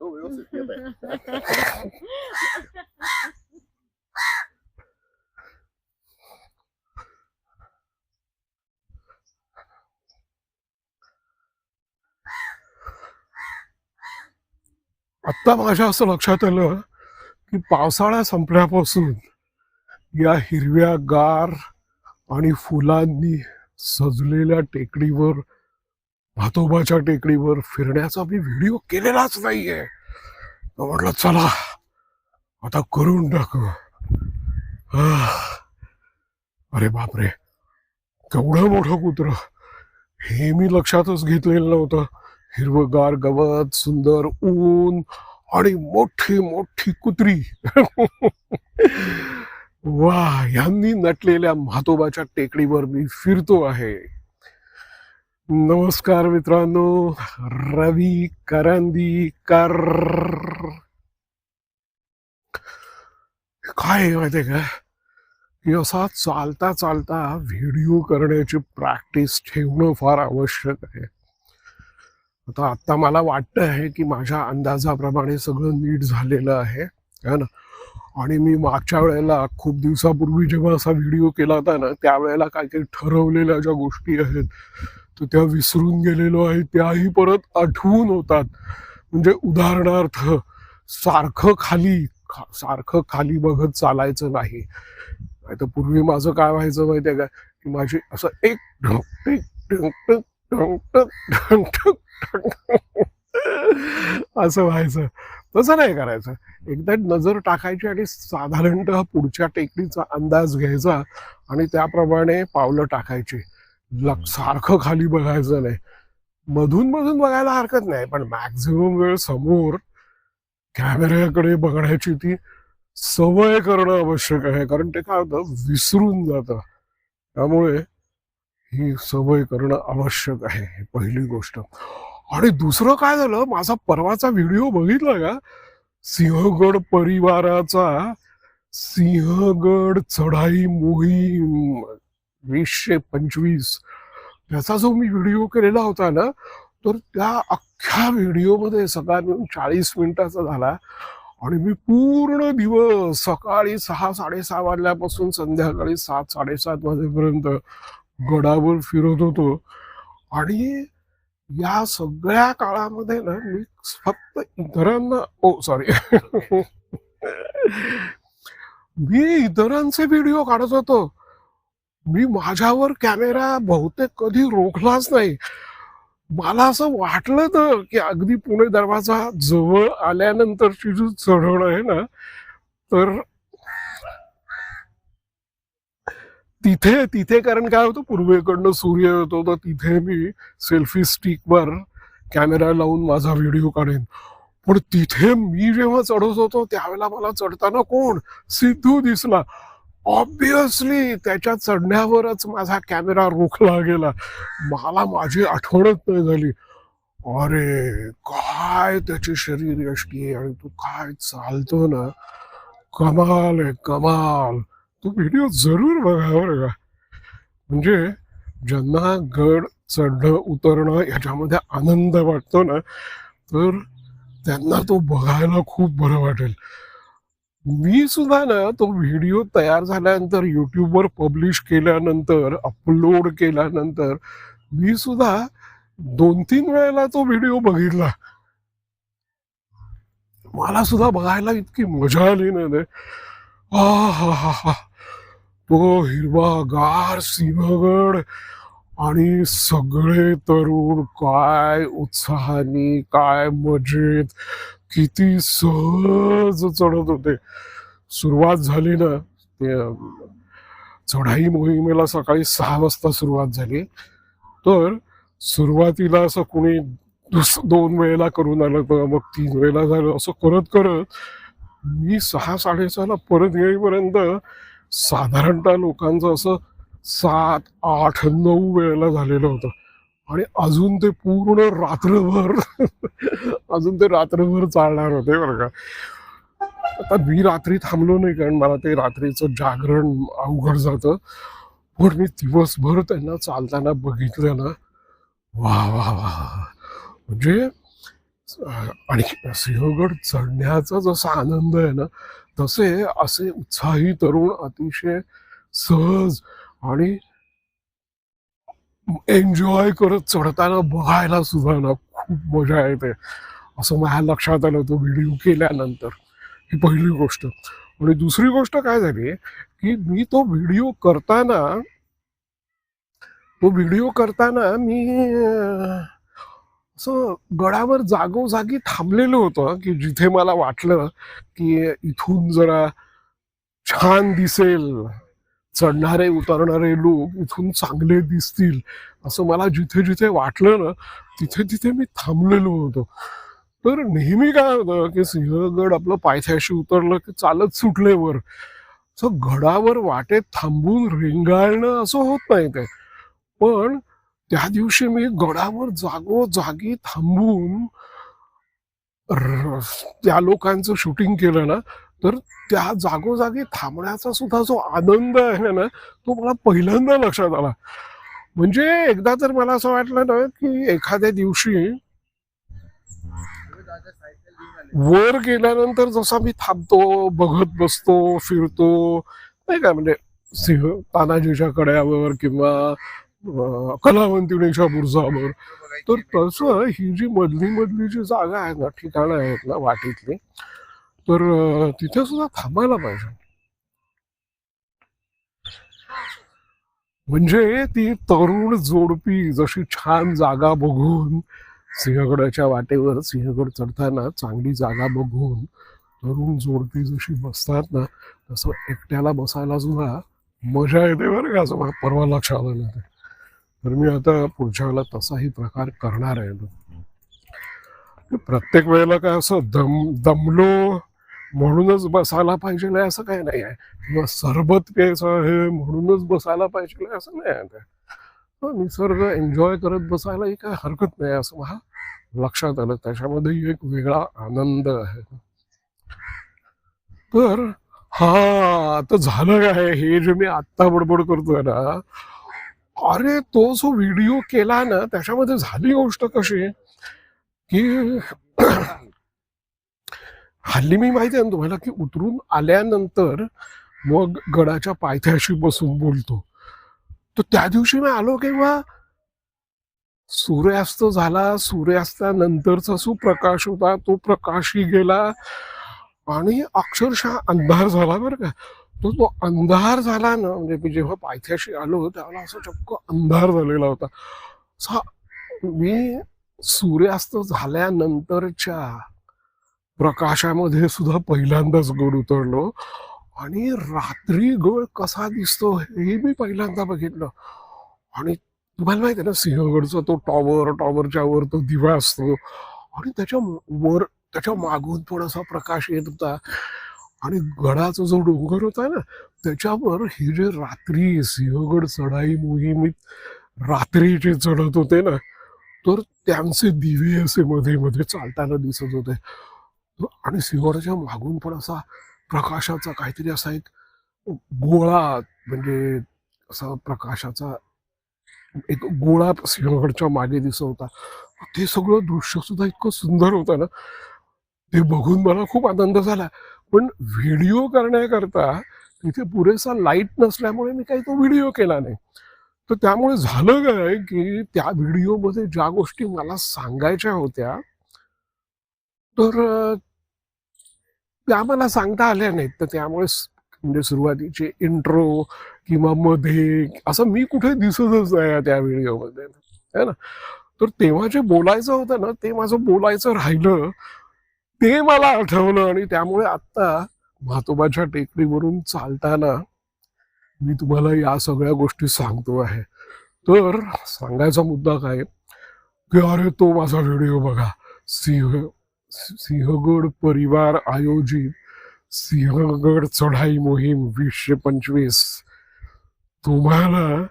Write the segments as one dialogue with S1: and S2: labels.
S1: हो व्यवस्थित येत आहे आत्ता माझ्या असं लक्षात आलं की पावसाळा संपल्यापासून या हिरव्या गार आणि फुलांनी सजलेल्या टेकडीवर भातोबाच्या टेकडीवर फिरण्याचा मी व्हिडिओ केलेलाच नाहीये. तर म्हटलं चला आता करून टाकू. अरे बापरे. केवढं मोठं कुत्र. हे मी लक्षातच घेतलेलं नव्हतं. हिरवगार गवत सुंदर ऊन आणि मोठी मोठी कुत्री. वा यांनी नटलेल्या म्हातोबाच्या टेकडीवर मी फिरतो आहे. नमस्कार मित्रांनो रवी करंदीकर काय आहे माहितीये का? की असा चालता चालता व्हिडिओ करण्याची प्रॅक्टिस ठेवणं फार आवश्यक आहे. आता आता मला वाटतं आहे की माझ्या अंदाजाप्रमाणे सगळं नीट झालेलं आहे. है ना? आणि मी मागच्या वेळेला खूप दिवसापूर्वी जेव्हा असा व्हिडिओ केला होता ना त्यावेळेला काही काही ठरवलेल्या ज्या गोष्टी आहेत तर त्या विसरून गेलेलो आहे त्याही परत आठवून होतात म्हणजे उदाहरणार्थ सारखं खाली खा- सारखं खाली बघत चालायचं नाही तर पूर्वी माझं काय व्हायचं माहितीये का की माझी असं एक ढंक टिक ढंक टिक असं व्हायचं तसं नाही करायचं. एकदा नजर टाकायची आणि साधारणतः पुढच्या टेकडीचा अंदाज घ्यायचा आणि त्याप्रमाणे पावलं टाकायची. लक सारखं खाली बघायचं नाही. मधून मधून बघायला हरकत नाही पण मॅक्झिमम वेळ समोर कॅमेऱ्याकडे बघण्याची ती सवय करणं आवश्यक आहे कारण ते काय होतं विसरून जातं. त्यामुळे ही सवय करणं आवश्यक आहे ही पहिली गोष्ट. आणि दुसरं काय झालं? माझा परवाचा व्हिडिओ बघितला का? सिंहगड परिवाराचा सिंहगड चढाई मोहीम वीसशे पंचवीस. त्याचा जो मी व्हिडिओ केलेला होता ना तर त्या अख्ख्या व्हिडिओमध्ये सगळा मिळून चाळीस मिनिटाचा झाला आणि मी पूर्ण दिवस सकाळी सहा साडेसहा वाजल्यापासून संध्याकाळी सात साडेसात वाजेपर्यंत गडावर फिरत होतो. आणि या सगळ्या काळामध्ये ना मी फक्त इतरांना ओ सॉरी मी इतरांचे व्हिडिओ काढत होतो. मी माझ्यावर कॅमेरा बहुतेक कधी रोखलाच नाही. मला असं वाटलं तर की अगदी पुणे दरवाजा जवळ आल्यानंतरची जी चढवण आहे ना तर तिथे तिथे कारण काय होतं? पूर्वेकडनं सूर्य येतो तर तिथे मी सेल्फी स्टिकवर कॅमेरा लावून माझा व्हिडिओ काढेन. पण तिथे मी जेव्हा चढत होतो त्यावेळेला मला चढताना कोण? सिद्धू दिसला. ऑब्विसली त्याच्या चढण्यावरच माझा कॅमेरा रोखला गेला. मला माझी आठवणच नाही झाली. अरे काय त्याची शरीर यष्टी आहे आणि तू काय चालतो ना? कमाल आहे कमाल. तो व्हिडिओ जरूर बघा हो बरं का. म्हणजे ज्यांना गड चढणं उतरणं याच्यामध्ये आनंद वाटतो ना तर त्यांना तो बघायला खूप बरं वाटेल. मी सुद्धा ना तो व्हिडिओ तयार झाल्यानंतर युट्यूबवर पब्लिश केल्यानंतर अपलोड केल्यानंतर मी सुद्धा दोन तीन वेळेला तो व्हिडिओ बघितला. मला सुद्धा बघायला इतकी मजा आली ना ते आ हा हा हा. तो हिरवागार सिंहगड आणि सगळे तरुण काय उत्साहाने काय मजेत किती सहज चढत होते. सुरुवात झाली ना ते चढाई मोहिमेला सकाळी सहा वाजता सुरुवात झाली. तर सुरुवातीला असं कोणी दुस दोन वेळेला करून आलं तर मग तीन वेळेला झालं. असं करत करत मी सहा साडेसहाला परत येईपर्यंत साधारणतः लोकांचं असं सात आठ नऊ वेळेला झालेलं होतं. आणि अजून ते पूर्ण रात्रभर अजून ते रात्रभर चालणार होते बरं का. आता मी रात्री थांबलो नाही कारण मला ते रात्रीचं जागरण अवघड जातं. पण मी दिवसभर त्यांना चालताना बघितलं ना वा वा वा. म्हणजे आणि सिंहगड चढण्याचा जसा आनंद आहे ना तसे असे उत्साही तरुण अतिशय सहज आणि एन्जॉय करत चढताना बघायला सुद्धा ना खूप मजा येते. असं माझ्या लक्षात आलं तो व्हिडिओ केल्यानंतर. ही पहिली गोष्ट. आणि दुसरी गोष्ट काय झाली की मी तो व्हिडिओ करताना तो व्हिडिओ करताना मी असं गडावर जागोजागी थांबलेलं होतं की जिथे मला वाटलं की इथून जरा छान दिसेल चढणारे उतरणारे लोक इथून चांगले दिसतील असं मला जिथे जिथे वाटलं ना तिथे तिथे मी थांबलेलो होतो. तर नेहमी काय होतं की सिंहगड आपलं पायथ्याशी उतरलं की चालत सुटले वर. असं गडावर वाटेत थांबून रेंगाळणं असं होत नाही ते. पण त्या दिवशी मी गडावर जागोजागी थांबून त्या लोकांचं शूटिंग केलं ना तर त्या जागोजागी थांबण्याचा सुद्धा जो आनंद आहे ना तो मला पहिल्यांदा लक्षात आला. म्हणजे एकदा तर मला असं वाटलं ना की एखाद्या दिवशी वर गेल्यानंतर जसा मी थांबतो बघत बसतो फिरतो नाही का? म्हणजे सिंह तानाजीच्या कड्यावर किंवा कलावंती कलावंतिणीच्या बुरजावर. तर तसं ही जी मधली मधली जी जागा आहे ना ठिकाणं आहेत ना वाटेतली तर तिथे सुद्धा थांबायला पाहिजे. म्हणजे ती तरुण जोडपी जशी छान जागा बघून सिंहगडाच्या वाटेवर सिंहगड चढताना चांगली जागा बघून तरुण जोडपी जशी बसतात ना तसं एकट्याला बसायला सुद्धा मजा येते बरं का असं परवा लक्षात आलं ते तर मी आता पुढच्या वेळेला तसाही प्रकार करणार आहे. प्रत्येक वेळेला काय असं दम दमलो म्हणूनच बसायला पाहिजे नाही असं काही नाही आहे. किंवा सरबत प्यायचं आहे म्हणूनच बसायला पाहिजे नाही असं नाही आहे निसर्ग एन्जॉय करत बसायलाही काय हरकत नाही असं मला लक्षात आलं. त्याच्यामध्येही एक वेगळा आनंद आहे. तर हा आता झालं काय? हे जे मी आत्ता बडबड करतोय ना अरे तो जो व्हिडिओ केला ना त्याच्यामध्ये झाली गोष्ट कशी? की हल्ली मी माहिती आहे ना तुम्हाला की उतरून आल्यानंतर मग गडाच्या पायथ्याशी बसून बोलतो. तर त्या दिवशी मी आलो किंवा सूर्यास्त झाला सूर्यास्तानंतरचा जो प्रकाश होता तो प्रकाशही गेला आणि अक्षरशः अंधार झाला बरं का. तो तो अंधार झाला ना म्हणजे मी जेव्हा पायथ्याशी आलो त्यावेळेला असं चक्क अंधार झालेला होता. असा मी सूर्यास्त झाल्यानंतरच्या प्रकाशामध्ये सुद्धा पहिल्यांदाच गड उतरलो. आणि रात्री गड कसा दिसतो हे मी पहिल्यांदा बघितलं. आणि तुम्हाला माहिती आहे ना सिंहगडचा तो टॉवर टॉवरच्या वर तो दिवा असतो. आणि त्याच्या वर त्याच्या मागून थोडासा प्रकाश येत होता. आणि गडाचा जो डोंगर होता ना त्याच्यावर हे जे रात्री सिंहगड चढाई मोहिमेत रात्री जे चढत होते ना तर त्यांचे दिवे असे मध्ये मध्ये चालताना दिसत होते. आणि सिंहगडाच्या मागून पण असा प्रकाशाचा काहीतरी असा एक गोळा म्हणजे असा प्रकाशाचा एक गोळा सिंहगडच्या मागे दिसत होता. ते सगळं दृश्य सुद्धा इतकं सुंदर होतं ना ते बघून मला खूप आनंद झाला. पण व्हिडिओ करण्याकरता तिथे पुरेसा लाइट नसल्यामुळे मी काही तो व्हिडिओ केला नाही. तर त्यामुळे झालं काय की त्या व्हिडिओमध्ये ज्या गोष्टी मला सांगायच्या होत्या तर त्या मला सांगता आल्या नाहीत. तर त्यामुळे म्हणजे सुरुवातीचे इंट्रो किंवा मध्ये असं मी कुठे दिसतच नाही त्या व्हिडिओमध्ये है ना? तर तेव्हा जे बोलायचं होतं ना ते माझं बोलायचं राहिलं. ते मला आठवलं आणि त्यामुळे आत्ता म्हातोबाच्या टेकडीवरून चालताना मी तुम्हाला या सगळ्या गोष्टी सांगतो आहे. तर सांगायचा मुद्दा काय? की अरे तो माझा व्हिडिओ बघा. सिंह सिंहगड परिवार आयोजित सिंहगड चढाई मोहीम वीसशे पंचवीस. तुम्हाला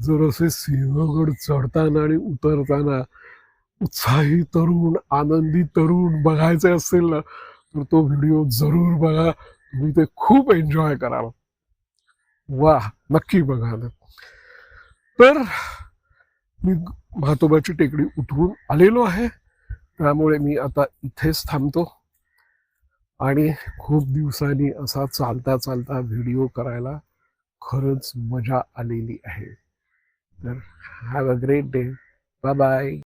S1: जर असे सिंहगड चढताना आणि उतरताना उत्साही तरुण आनंदी तरुण बघायचे असेल ना तर तो व्हिडिओ जरूर बघा. तुम्ही ते खूप एन्जॉय कराल. वा नक्की बघा ना. तर मी म्हातोबाची टेकडी उतरून आलेलो आहे. त्यामुळे मी आता इथेच थांबतो. आणि खूप दिवसांनी असा चालता चालता व्हिडिओ करायला खरंच मजा आलेली आहे. तर have a great day bye bye